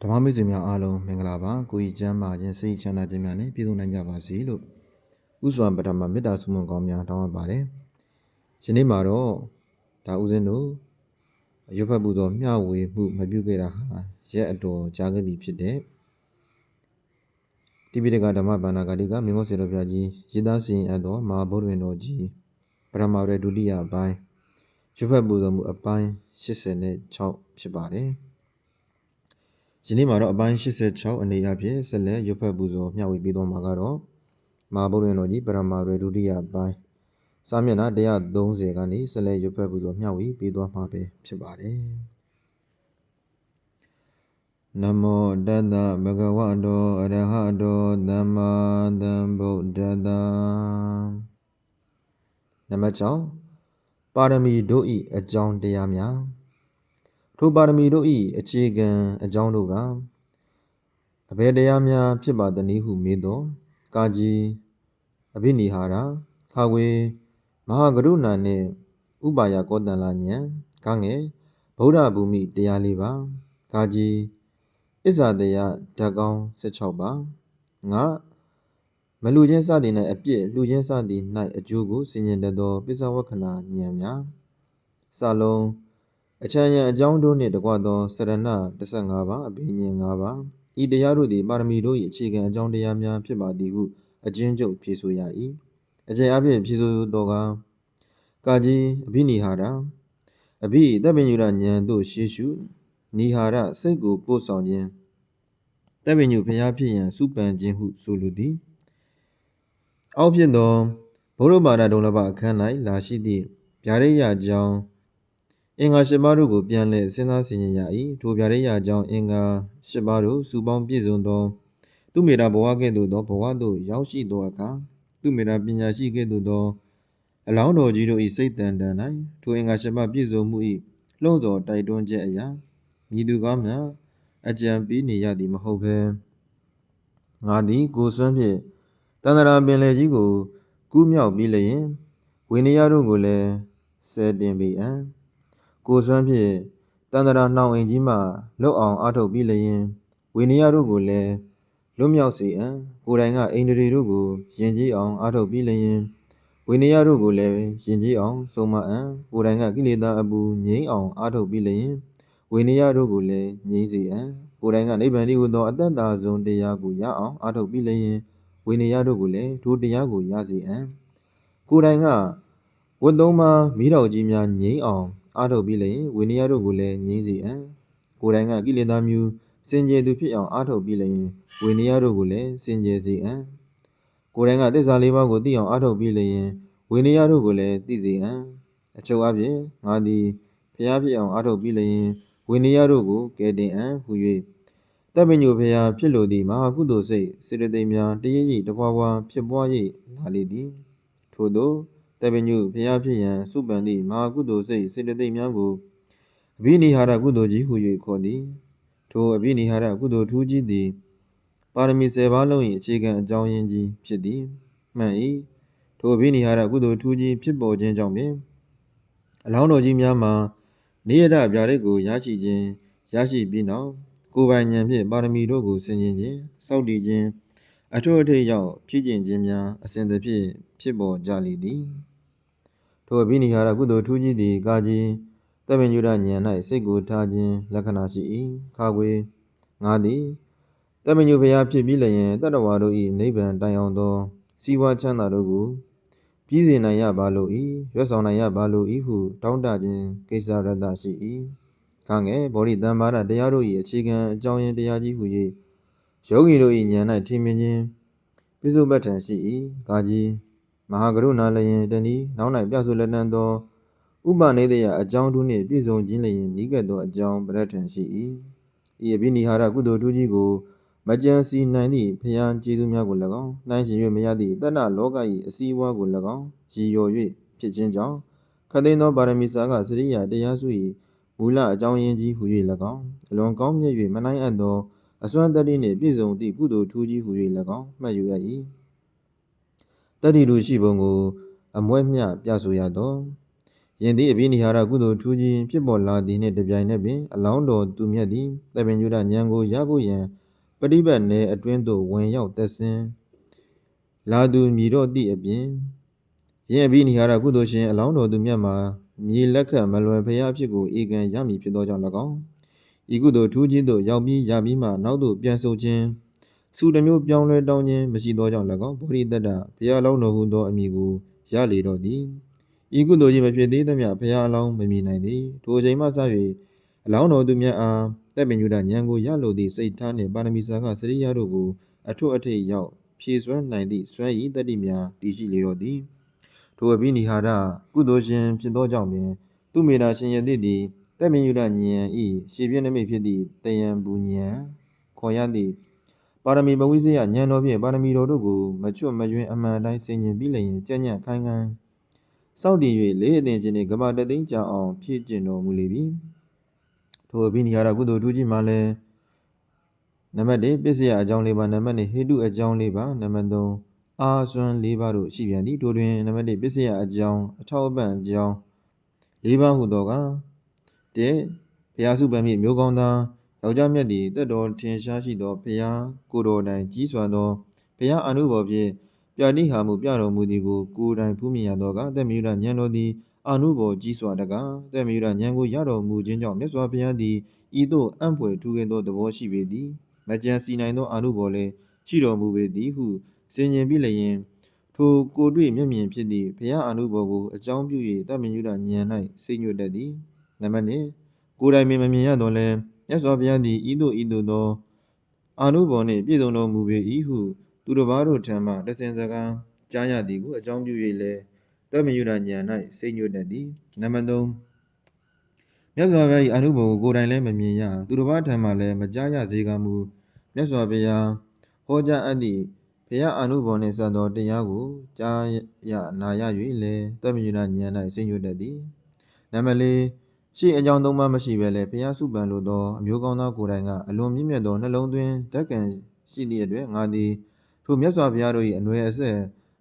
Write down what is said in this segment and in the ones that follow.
ဓမ္မမိတ်ဆွေများအားလုံးမင်္ဂလာပါကိုကြီးချမ်းပါခြင်းစိတ်ချမ်းသာခြင်းများနဲ့ပြည့်စုံနိုင်ကြပါစေလို့ဥစွာပထမမေတ္တာဆုမွန်ကောင်းများတောင်းအပ်ပါတယ်ယနေ့မှာတော့ဒါဥစဉ်တို့ရွတ်ဖတ်ပူသောမျှဝေမှုမပြုခဲ့တာဟာရက်အတော်ကြာခဲ့ပြီဖြစ်တဲ့တိပိဋကဓမ္မဗန္နာဂတိကမေမောစေတော်ဘုရားကြီးရေးသားစီရင်အပ်သောမဟာဗုဒ္ဓဝင်တော်ကြီးပရမရေဒုတိယအပိုင်းရွတ်ဖတ်ပူဇော်မှုအပိုင်း86ဖြစ်ပါတယ် ယနေ့မှာတော့အပိုင်း86အနေအချင်းဆက်လက်ရွတ်ဖတ်ပူဇော်မျှဝေပေးသွားမှာကတော့မဟာဗုဒ္ဓဝင်တော်ကြီးပရမရေဒုတိယအပိုင်းစာမျက်နှာ130ကနေဆက်လက်ရွတ်ဖတ်ပူဇော်မျှဝေပေးသွားမှာပဲဖြစ်ပါတယ်နမောတတ္တဗဂဝတောအရဟတောသမ္မာသမ္ဗုဒ္ဓတ္တနမချောင်းပါရမီတို့ဤအကြောင်းတရားများ ထိုပါရမီတို့ဤအခြေခံအကြောင်းတို့ကအဘယ်တရားများဖြစ်ပါသနည်းဟုမေးတော့ကာကြီးအဘိနိဟာရခါဝေမဟာကရုဏာနှင့်ဥပါယကောတန်လာညံခငယ်ဗုဒ္ဓဘူမိတရားလေးပါကာကြီးအစ္ဆာတရားဓာတ်ကောင်း16ပါငါမလူချင်းစသည်၌အပြစ်လူချင်းစသည်၌အကျိုးကိုဆင်ញင်တတ်သောပစ္စဝက္ခဏာဉာဏ်များစလုံး အချမ်းရန်အကြောင်းတို့နှင့်တကွသောစရဏ15ပါအဘိညာဉ်5ပါဤတရားတို့သည်ပါရမီတို့၏အခြေခံအကြောင်းတရားများဖြစ်ပါသည်ဟုအချင်းချုပ်ဖြေဆိုရ၏အကျဉ်းအပြည့်ဖြေဆိုတော်ကကာကြီးအဘိနိဟာရအဘိတပ်ပညုရဉာဏ်တို့ရှေးရှုနိဟာရစိတ်ကိုပို့ဆောင်ခြင်းတပ်ပညုဖျားဖြစ်ရန်စုပန်ခြင်းဟုဆိုလိုသည်အောက်ဖြစ်သောဘုရားဘာသာဒုံလဘအခန်း၌လာရှိသည့်ဗျာဒိယကြောင့် အင်္ဂါ၈ပါးတို့ကိုပြန်လည်စဉ်းစားဆင်ခြင်ရ၏ထိုဗျာဒိယကြောင့်အင်္ဂါ၈ပါးတို့စုပေါင်းပြည့်စုံသောသူမေတ္တာဘဝကဲ့သို့သောဘဝသို့ရောက်ရှိသောအခါသူမေတ္တာပညာရှိကဲ့သို့သောအလောင်းတော်ကြီးတို့၏စိတ်တန်တန်၌ထိုအင်္ဂါ၈ပါးပြည့်စုံမှု၏လှုံ့ဆော်တိုက်တွန်းချက်အရာမြည်သူကောင်းများအကြံပေးနေရသည်မဟုတ်ဘဲငါသည်ကိုစွမ်းဖြင့်တန္တရာပင်လေကြီးကိုကူးမြောက်ပြီးလျင်ဝိနည်းတို့ကိုလည်းဆဲတင်ပေအံ ကိုစွမ်းဖြင့်တန္တရာနှောင်အိမ်ကြီးမှလွတ်အောင်အားထုတ်ပြီးလျင်ဝိနည်းတို့ကိုလည်းလွတ်မြောက်စေအံကိုယ်တိုင်ကအိန္ဒြေတို့ကိုယဉ်ကျေးအောင်အားထုတ်ပြီးလျင်ဝိနည်းတို့ကိုလည်းယဉ်ကျေးအောင်ဆုံးမအံကိုယ်တိုင်ကကိလေသာအပူငြိမ်းအောင်အားထုတ်ပြီးလျင်ဝိနည်းတို့ကိုလည်းငြိမ်းစေအံကိုယ်တိုင်ကနိဗ္ဗာန်တည်းဟူသောအတ္တသာဆုံးတရားကိုရအောင်အားထုတ်ပြီးလျင်ဝိနည်းတို့ကိုလည်းထိုတရားကိုရစေအံကိုယ်တိုင်ကဝတ်သုံးပါမိတော်ကြီးများငြိမ်းအောင် အားထုတ်ပြီးလျင်ဝိနည်းတို့ကိုလည်းငြိမ်းစေအံကိုယ်တိုင်ကကိလေသာမျိုးစင်ကြယ်သူဖြစ်အောင်အားထုတ်ပြီးလျင်ဝိနည်းတို့ကိုလည်းစင်ကြယ်စေအံကိုယ်တိုင်ကသစ္စာလေးပါးကိုသိအောင်အားထုတ်ပြီးလျင်ဝိနည်းတို့ကိုလည်းသိစေအံအချုပ်အပြင်ငါသည်ဖျားဖြစ်အောင်အားထုတ်ပြီးလျင်ဝိနည်းတို့ကိုကယ်တင်အံဟု၍တပ်ပညုဖျားဖြစ်လိုသည့်မဟာကုသိုလ်စိတ်စေတသိက်များတရည်ရည်တပွားပွားဖြစ်ပွား၍လာလေသည်ထို့သော တပ်ပညုဖျားဖြစ်ရန်စုပန်သည့်မဟာကုသိုလ်စိတ်စေတသိက်များကိုအဘိနိဟာရကုသိုလ်ကြီးဟု၍ခေါ်သည်ထိုအဘိနိဟာရကုသိုလ်ထူးကြီးသည်ပါရမီ10ပါးလုံး၏အခြေခံအကြောင်းရင်းကြီးဖြစ်သည်မှန်၏ထိုအဘိနိဟာရကုသိုလ်ထူးကြီးဖြစ်ပေါ်ခြင်းကြောင့်ပင်အလောင်းတော်ကြီးများမှာနေရတဗျာဒိတ်ကိုရရှိခြင်းရရှိပြီးနောက်ကိုယ်ပိုင်ဉာဏ်ဖြင့်ပါရမီတို့ကိုဆင်ခြင်ခြင်းစောင့်တည်ခြင်းအထွတ်အထိပ်ရောက်ဖြစ်ကျင်ခြင်းများအစဉ်တဖြင့်ဖြစ်ပေါ်ကြလေသည် ထိုအဘိနိဟာရကုသိုလ်ထူးကြီးသည်ကာကြီးတမင်ညုရဉာဏ်၌စိတ်ကိုထားခြင်းလက္ခဏာရှိ၏ခါခွေငါသည်တမင်ညုဖျားဖြစ်ပြီးလျင်တတ္တဝါတို့၏နိဗ္ဗာန်တိုင်အောင်သောစီဝါချမ်းသာတို့ကိုပြည်စေနိုင်ရပါလို့၏ရွတ်ဆောင်နိုင်ရပါလို့၏ဟုတောင်းတခြင်းကိစ္စရတရှိ၏ခငယ်ဗောဓိတံပါဒတရားတို့၏အခြေခံအကြောင်းရင်းတရားကြီးဟု၍ယောဂီတို့၏ဉာဏ်၌ထင်မြင်ခြင်းပိစုပ္ပထံရှိ၏ကာကြီး မဟာကရုဏာလျင်တနည်းနောက်၌ပြဆိုလက်နံသောဥပနေတယအကြောင်းတို့နှင့်ပြည့်စုံခြင်းလျင်ဤကဲ့သို့အကြောင်းပရထံရှိ၏ဤအဘိနိဟာရကုသိုလ်ထူးကြီးကိုမကြံစီနိုင်သည့်ဖျားကျေးဇူးများကို၎င်းနှိုင်းရှင်၍မရသည့်တဏ္ဍလောက၏အစည်းအဝါးကို၎င်းရည်ရော်၍ဖြစ်ခြင်းကြောင့်ခသိန်းသောပါရမီစာကစရိယာတရားစု၏မူလအကြောင်းရင်းကြီးဟု၍၎င်းအလွန်ကောင်းမြတ်၍မနိုင်အပ်သောအစွမ်းတတ္တိနှင့်ပြည့်စုံသည့်ကုသိုလ်ထူးကြီးဟု၍၎င်းမှတ်ယူရ၏ တတ္တိတို့ရှိပုံကို အမွဲ့မျှပြဆိုရသောယင်သည်အဘိနိဟာရကုသိုလ်ထူးကြီးဖြစ်ပေါ်လာသည်နှင့်တပြိုင်နက်ပင်အလောင်းတော်သူမြတ်သည်သဗ္ဗညုတဉာဏ်ကိုရဖို့ရန်ပฏิပတ်နယ်အတွင်းသို့ဝင်ရောက်သက်စဉ်လာသူမြည်တော့သည့်အပြင်ယင်အဘိနိဟာရကုသိုလ်ရှင်အလောင်းတော်သူမြတ်မှာမြေလက်ခတ်မလွယ်ဖရာအဖြစ်ကိုဧကံရမည်ဖြစ်သောကြောင့်၎င်းဤကုသိုလ်ထူးကြီးသို့ရောက်ပြီးရပြီးမှနောက်သို့ပြန်ဆုပ်ခြင်း စုတစ်မျိုးပြောင်းလဲတောင်းခြင်းမရှိသောကြောင့်၎င်းဗောဓိတတ္တဘုရားအလောင်းတော်ဟူသောအမည်ကိုရလေတော့သည်ဤကုသိုလ်ကြီးမဖြစ်သေးသမျှဘုရားအလောင်းမမြင်နိုင်သည်ထိုအချိန်မှစ၍အလောင်းတော်သူမြတ်အားတပ်ပင်ညုဒဉာဏ်ကိုရလိုသည့်စိတ်ထားနှင့်ပါရမီစာကစရိယတို့ကိုအထွတ်အထိပ်ရောက်ဖြည့်စွမ်းနိုင်သည့်စွမ်းရည်တတ္တိများတည်ရှိလေတော့သည်ထိုအဘိနိဟာရကုသိုလ်ရှင်ဖြစ်သောကြောင့်ပင်သူမေနာရှင်ယတိသည်တပ်ပင်ညုဒဉာဏ်ဤရှေပြည့်နမိတ်ဖြစ်သည့်တယံပူဉာဏ်ခေါ်ရသည့် ပါရမီပဝိဇ္ဇယဉာဏ်တော်ဖြင့်ပါရမီတော်တို့ကိုမချွတ်မယွင်းအမှန်တိုင်းဆင်ញင်ပြီးလျင်ကြံ့ကြံ့ခိုင်ခိုင်စောင့်တည်၍လေးအသင်ခြင်းနှင့်ကမ္ဘာတသိန်းကြာအောင်ဖြည့်ကျင့်တော်မူလေပြီထိုအဘိနိဟာရကုသိုလ်ထူးကြီးမှာလည်းနံပါတ်1ပစ္စယအကြောင်း၄ပါးနံပါတ်2ဟေတုအကြောင်း၄ပါးနံပါတ်3အာဆွမ်း၄ပါးတို့ရှိပြန်သည်ထိုတွင်နံပါတ်1ပစ္စယအကြောင်းအထောက်အပံ့အကြောင်း၄ပါးဟုသောက1ဘုရားစုပန်မြင့်မျိုးကောင်းသား ယောက်ျားမြတ်သည်တက်တော်ထင်ရှားရှိသောဘုရားကိုယ်တော်တိုင်ကြီးစွာသောဘုရားအနုဘော်ဖြင့်ပြတိဟာမှုပြတော်မူသည်ကိုကိုယ်တိုင်ဖူးမြင်ရသောကသက်မြူရဉာဏ်တော်သည်အနုဘော်ကြီးစွာတကားသက်မြူရဉာဏ်ကိုရတော်မူခြင်းကြောင့်မြတ်စွာဘုရားသည်ဤသို့အံ့ဖွယ်ထူးကဲသောသဘောရှိပေသည်မကြံစီနိုင်သောအနုဘော်လည်းရှိတော်မူပေသည်ဟုစင်ញင်ပြီးလျင်ထိုကိုတွေ့မျက်မြင်ဖြစ်သည့်ဘုရားအနုဘော်ကိုအကြောင်းပြု၍သက်မြူရဉာဏ်၌စိတ်ညွတ်တတ်သည်နံပါတ်1ကိုယ်တိုင်ပင်မမြင်ရတော့လဲ မြတ်စွာဘုရားသည်ဤသို့ဤသို့သောအာနုဘော်နှင့်ပြည့်စုံတော်မူပေ၏ဟုသူတစ်ပါးတို့ထံမှတဆင်စကားကြားရသည်ကိုအကြောင်းပြု၍လည်းတမယုဒဉာဏ်၌စိတ်ညွတ်တတ်သည်နံပါတ်3မြတ်စွာဘုရား၏အာနုဘော်ကိုကိုယ်တိုင်လည်းမမြင်ရသူတစ်ပါးထံမှလည်းမကြားရစေကမူမြတ်စွာဘုရားဟောကြားအပ်သည့်ဘုရားအာနုဘော်နှင့်စံတော်တရားကိုကြားရနာရ၍လည်းတမယုဒဉာဏ်၌စိတ်ညွတ်တတ်သည်နံပါတ်4 ရှေ့အကြောင်းသုံးပါမရှိဘဲလဲဘုရားစုပန်လိုသောအမျိုးကောင်းသားကိုယ်တိုင်ကအလွန်မြင့်မြတ်သောနှလုံးသွင်းဓာတ်ကံရှိသည့်အတွက်ငါသည်ထိုမြတ်စွာဘုရားတို့၏အနွယ်အဆက်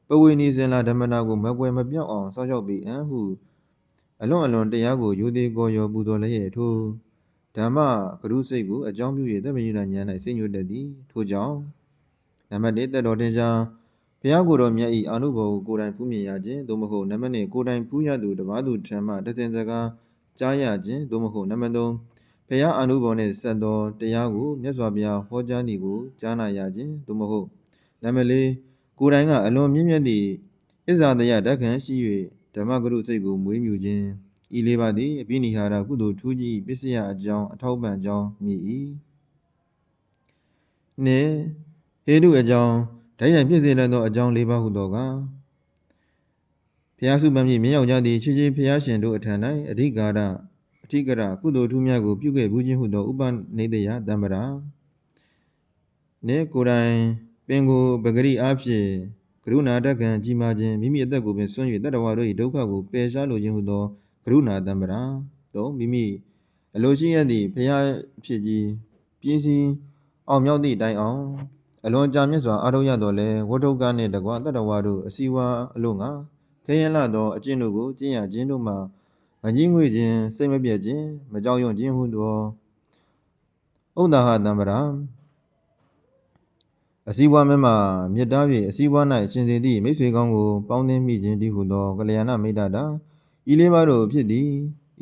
ပဝေနီစင်လာဓမ္မနာကိုမကွယ်မပြောက်အောင်စောင့်ရှောက်ပြီးအံ့ဟုအလွန်အလွန်တရားကိုယူသည်ကိုရောပူတော်လည်းရဲ့ထိုဓမ္မကရုစိတ်ကိုအကြောင်းပြု၍သက်မယုဏဉာဏ်၌စိတ်ညွတ်တတ်သည်ထိုကြောင့်နံပါတ်1သက်တော်တင်ရှားဘုရားကိုယ်တော်မြတ်၏အာနုဘော်ကိုကိုယ်တိုင်ဖူးမြင်ရခြင်းသို့မဟုတ်နံပါတ်2ကိုယ်တိုင်ဖူးရသူတပါးသူထံမှတသင်စကား ကြားရခြင်းသို့မဟုတ်နံပါတ်3ဘုရားအာနုဘော်နှင့်ဆက်သောတရားကိုမြတ်စွာဘုရားဟောကြားသည်ကိုကြားနာရခြင်းသို့မဟုတ်နံပါတ်4ကိုယ်တိုင်ကအလွန်မြင့်မြတ်သည့်ဣဇာတယဓက္ခံရှိ၍ဓမ္မဂရုစိတ်ကိုမွေးမြူခြင်းဤလေးပါးသည်အပိနိဟာရကုသိုလ်ထူးကြီးပစ္စယအကြောင်းအထောက်ပံ့အကြောင်းမြည်၏နှင့်ဟေတုအကြောင်းဓာတ်ရိုက်ပြည့်စုံသောအကြောင်း၄ပါးဟုသောက ဘုရားစုပန်မြင့်မြင့်ရောက်ကြသည့်ချစ်ချင်းဘုရားရှင်တို့အထံ၌အဓိကာရအထိကရကုသိုလ်ထူးများကိုပြုခဲ့ဘူးခြင်းဟုသောဥပနိဒေယတံပရာနေကိုယ်တိုင်ပင်ကိုပဂရိအားဖြင့်ကရုဏာတက္ကံကြီးမားခြင်းမိမိအသက်ကိုပင်ဆွံ့၍တတ္တဝါတို့၏ဒုက္ခကိုပယ်ရှားလိုခြင်းဟုသောကရုဏာတံပရာသုံးမိမိအလိုရှိရသည့်ဘုရားဖြစ်ကြီးပြင်းစည်းအောင်မြောက်သည့်တိုင်အောင်အလွန်ကြာမြင့်စွာအာရုံရတော်လဲဝဋ္ထုကနှင့်တကွတတ္တဝါတို့အစီဝါအလို့ငါ ခဲယံလာသောအကျင့်တို့ကိုကျင့်ရခြင်းတို့မှာမကြီးငွေခြင်းစိတ်မပြတ်ခြင်းမကြောက်ရွံ့ခြင်းဟုသောဥဒ္ဒါဟတံပရာအစည်းအဝါးမဲမှာမြစ်တား၍အစည်းအဝါး၌ရှင်စေသည့်မိတ်ဆွေကောင်းကိုပေါင်းသင်းမိခြင်းတည်းဟုသောကလျာဏမိတ်တာတာဤလေးပါးတို့ဖြစ်သည်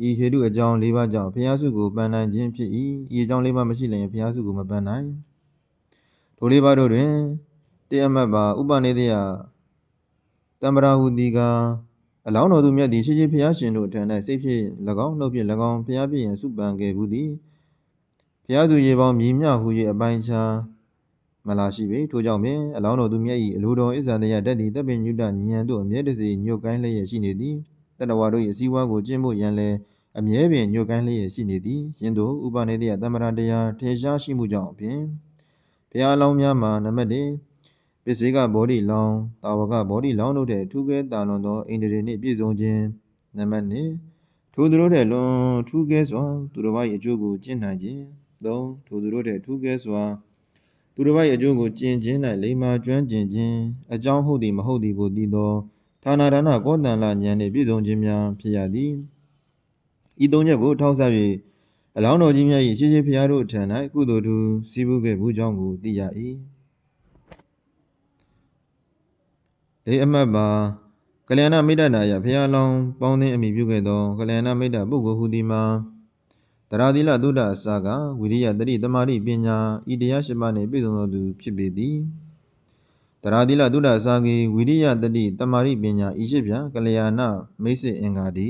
ဤဟေတုအကြောင်း၄ပါးကြောင့်ဘုရားစုကိုပန်နိုင်ခြင်းဖြစ်၏ဤအကြောင်း၄ပါးမရှိလျင်ဘုရားစုကိုမပန်နိုင်ထိုလေးပါးတို့တွင်တရားမှတ်ပါဥပနေတယ တမ္ပရာဟုတိကအလောင်းတော်သူမြတ်သည်ရှိရှိဘုရားရှင်တို့ထံ၌စိတ်ဖြင့်၎င်းနှုတ်ဖြင့်၎င်းဘုရားပြည့်ရင်စုပန်ခဲ့ဘူးသည်ဘုရားသူရေပေါင်းမြည်မြဟု၍အပိုင်းခြားမလာရှိပေထိုကြောင့်ပင်အလောင်းတော်သူမြတ်၏အလိုတော်ဣဇာတယတက်သည်တပ်ပင်ညုတဉာဏ်တို့အမြဲတစေညွတ်ကိုင်းလျက်ရှိနေသည်တတဝါတို့၏အစည်းအဝါးကိုကျင့်ဖို့ရန်လည်းအမြဲပင်ညွတ်ကိုင်းလျက်ရှိနေသည်ယင်းတို့ဥပနေတယတမ္ပရာတရားထေရှားရှိမှုကြောင့်ဖြင့်ဘုရားလောင်းများမှာနံပါတ်1 ပစ္စေကဘောဓိလောင်းတာဝကဘောဓိလောင်းတို့တဲ့ထူးကဲတာလွန်သောအိန္ဒြေနှင့်ပြည့်စုံခြင်းနံပါတ်2ထိုသူတို့တဲ့လွန်ထူးကဲစွာသူတို့ဘာ၏အကျိုးကိုကျင့်နိုင်ခြင်း3ထိုသူတို့တဲ့ထူးကဲစွာသူတစ်ပါး၏အကျိုးကိုကျင့်ခြင်း၌လိမ္မာကျွမ်းကျင်ခြင်းအကြောင်းဟုတ်သည်မဟုတ်သည်ကိုသိသောဌာနာဒါနကောတန်လဉာဏ်နှင့်ပြည့်စုံခြင်းများဖြစ်ရသည်ဤသုံးချက်ကိုထောက်ဆ၍အလောင်းတော်ကြီးများ၏ရှေးရှေးဖျားတို့ထံ၌ကုသိုလ်သူစီးပူးခဲ့ဘူးကြောင်းကိုသိရ၏ လေးအမှတ်ပါကလျာဏမိတ္တနာယဖျားလောင်းပေါင်းသင်းအမိပြုခဲ့သောကလျာဏမိတ္တပုဂ္ဂိုလ်ဟူသည်မှာတရာသီလသုဒ္ဓအစကဝိရိယတတိတမာတိပညာဤတရားရှိပါနှင့်ပြည့်စုံသောသူဖြစ်ပေသည်တရာသီလသုဒ္ဓအစကေဝိရိယတတိတမာတိပညာဤရှိဖြင့်ကလျာဏမိတ်စစ်အင်္ဂါတိ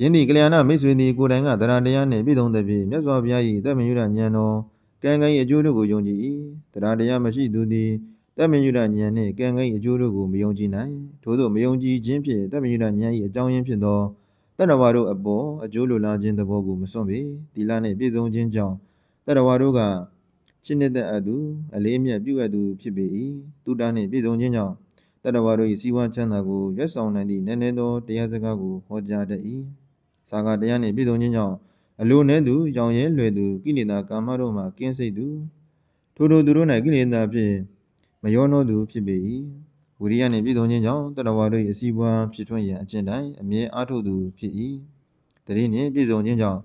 ယင်းဒီကလျာဏမိတ်ဆွေသည်ကိုယ်တိုင်ကတရားတရားနှင့်ပြည့်စုံသဖြင့်မြတ်စွာဘုရား၏တမန်ယုဒဉာဏ်တော်ကံကံ၏အကျိုးတို့ကိုယုံကြည်၏တရားတရားမရှိသူသည် တမန်ယုဒဉာဏ်နှင့်ကံကံ၏အကျိုးတို့ကိုမယုံကြည်နိုင်ထို့သောမယုံကြည်ခြင်းဖြင့်တမန်ယုဒဉာဏ်၏အကြောင်းရင်းဖြစ်သောတဏ္ဍဝါတို့အပေါ်အကျိုးလိုလားခြင်းသဘောကိုမစွန့်ပေသီလနှင့်ပြည့်စုံခြင်းကြောင့်တဏ္ဍဝါတို့ကချစ်နှစ်သက်အပ်သူအလေးအမြတ်ပြုအပ်သူဖြစ်ပေ၏တုဒ္ဒနှင့်ပြည့်စုံခြင်းကြောင့်တဏ္ဍဝါတို့၏စီဝါချမ်းသာကိုရွတ်ဆောင်နိုင်သည့်နည်းနည်းသောတရားစကားကိုဟောကြားတတ်၏သာဂတရားနှင့်ပြည့်စုံခြင်းကြောင့်အလိုနှဲသူရောင်ရဲလွယ်သူကိလေသာကာမတို့မှကင်းစိတ်သူထိုတို့သူတို့၌ကိလေသာဖြင့် မယောနောသူဖြစ်ပေ၏ဝိရိယနှင့်ပြည့်စုံခြင်းကြောင့်တဏ္ဍဝါတို့၏အစီးပွားဖြစ်ထွန်းရန်အကျင့်တိုင်းအမြဲအားထုတ်သူဖြစ်၏တတိနှင့်ပြည့်စုံခြင်းကြောင့်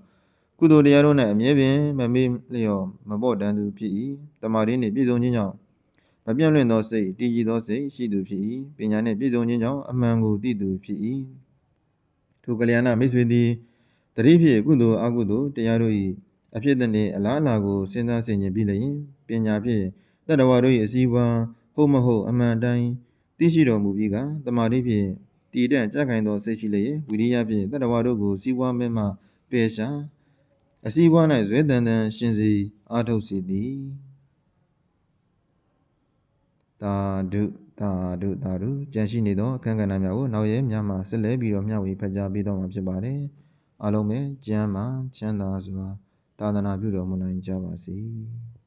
ကုသိုလ်တရားတို့၌အမြဲပင်မမေ့လျော့မပေါ့တန်သူဖြစ်၏တမာရင်းနှင့်ပြည့်စုံခြင်းကြောင့်မပြန့်လွင့်သောစိတ်တည်ကြည်သောစိတ်ရှိသူဖြစ်၏ပညာနှင့်ပြည့်စုံခြင်းကြောင့်အမှန်ကိုသိသူဖြစ်၏ထိုကလျာဏမိတ်ဆွေသည်တတိဖြင့်ကုသိုလ်အကုသိုလ်တရားတို့၏အဖြစ်တည်းအလားအလာကိုစဉ်းစားဆင်ခြင်ပြီးလျင်ပညာဖြင့် တတ္တဝါတို့၏အစည်းအဝါဟုတ်မဟုတ်အမှန်တိုင်းသိရှိတော်မူပြီးကတမာတိဖြင့်တည်တံ့ကြခိုင်သောစိတ်ရှိလျက်ဝိရိယဖြင့်တတ္တဝါတို့ကိုစီးပွားမဲမှပယ်ရှားအစည်းအဝါ၌ဇွဲတန်တန်ရှင်စီအားထုတ်စေသည်သာဓုသာဓုသာဓုကြံရှိနေသောအခန်းကဏ္ဍများကိုနောက်ရဲများမှဆက်လက်ပြီးတော့မျှဝေဖတ်ကြားပေးတော့မှာဖြစ်ပါတယ်အားလုံးပဲကျမ်းမာချမ်းသာစွာသာသနာပြုတော်မူနိုင်ကြပါစေ။